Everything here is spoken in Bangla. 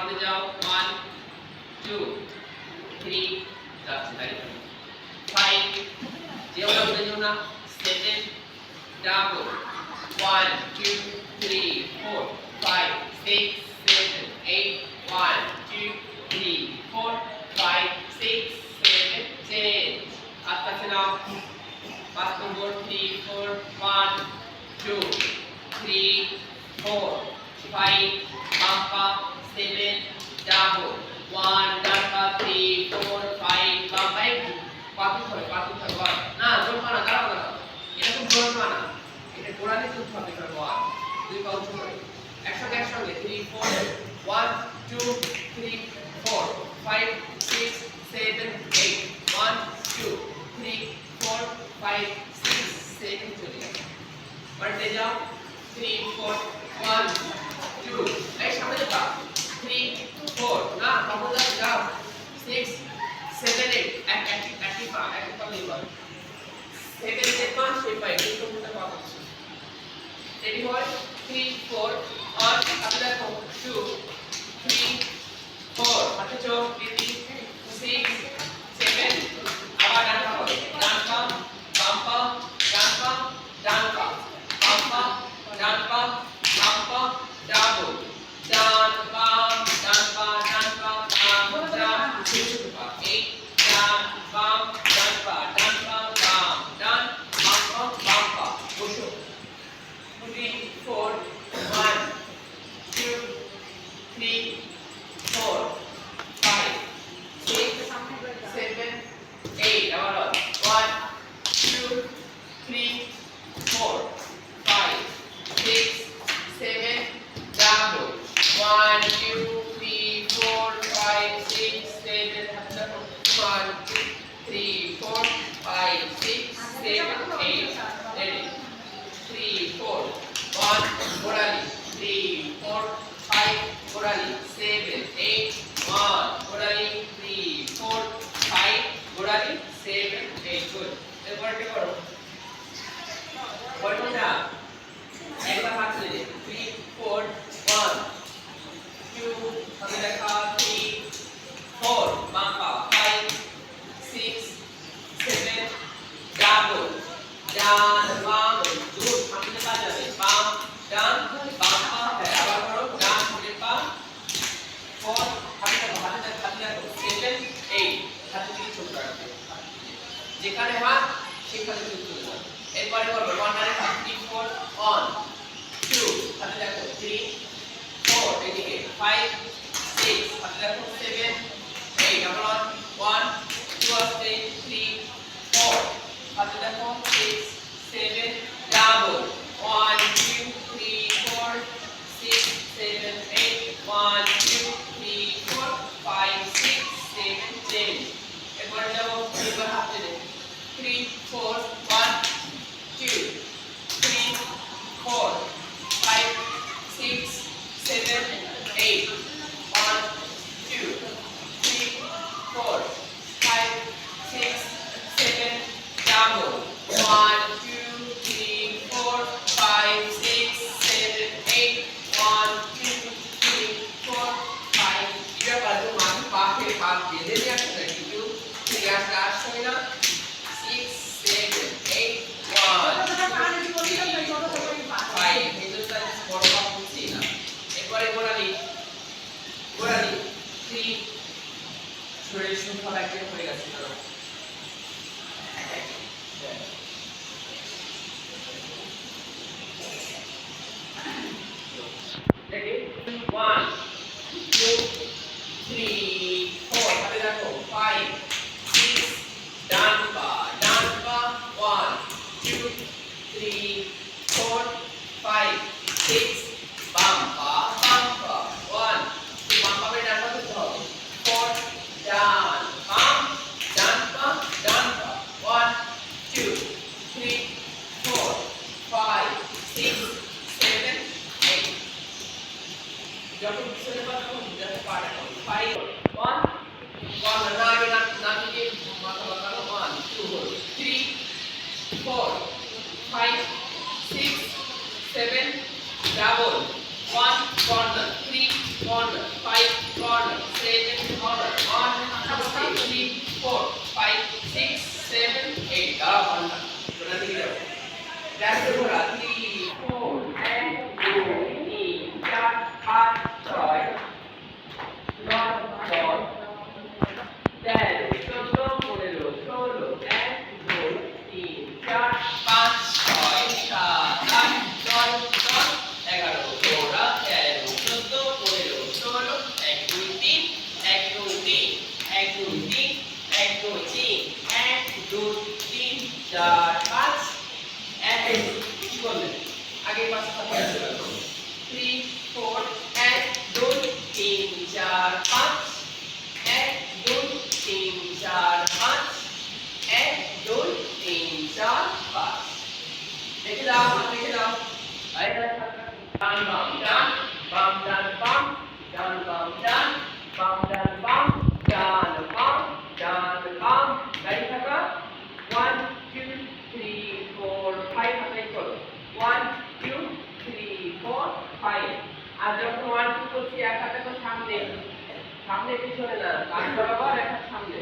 on jump. One, two, three, that's very. Five, jump on the jump now. Double. One, two, three, four, five, six, seven, eight. One, two, three, four, five, six, seven, change. After now, back to board, three, four, one, two, three, four, five, bump up. Seven double one Tampa three four five বাম্পা একটু পাতু ধরে পাতু হবে ওয়ান না, জোর মানা দাঁড়াও দাঁড়াও। এটা খুব জোর এটা গোড়ালি তুলতে হবে এবার ওয়ান দুই পা উঁচু করে একসঙ্গে একসঙ্গে three four one two three four five six seven eight one two three four five six seven চলে গেছে পাল্টে যাও থ্রি ফোর ওয়ান টু এই সামনে যাবা থ্রি ফোর না কখন যাও সিক্স সেভেন এইট এক একই একই পা একই পা নেই বল সেভেন যে পা সেই পাই কিন্তু মোটা পা হচ্ছে রেডি হয় three four four six five, Gorali, seven, eight, one, Gorali, three, four, five, Gorali, seven, eight, good. এরপর কি করো? যেখানে হাত সেখানে কিন্তু দাও এরপরে করব ওয়ান ডানে হাত থ্রি ফোর অন টু হাতে দেখো থ্রি ফোর এদিকে ফাইভ সিক্স হাতে দেখো সেভেন এইট আবার ওয়ান টু আসতে থ্রি ফোর হাতে দেখো six seven double one two three four six seven eight one two three four five six seven change এরপরে যাব এবার হাতে দে three four one two three four five six seven eight one two three four five six seven double one two three four five six seven eight one two three four five এটা বাজু মাঝে পাখে পাক বেঁধে নিয়ে আসছে না কিন্তু ঠিক আছে আসছে না six seven eight five Hindustani বড় পাক বুঝছি না এরপরে গোড়ালি গোড়ালি থ্রি শরীর সংখ্যা একজন হয়ে গেছে one corner, three corner, five corner, seven corner, one, two, three, four, five, six, seven, eight. Ah, one. That's the word. Three, and two, three, four, five, five, one, four, ten. दो तीन एक दो तीन चार पाँच एक कुछ बोल आगे पास थ्री फोर एक दो तीन चार पाँच एक दो तीन चार पाँच एक दो तीन चार पाँच लिखे जाओ हम लिखे जाओ अरे डान बाम डान बाम डान बाम डान बाम डान बाम পিছনে না কাজ বরাবর একটা সামনে।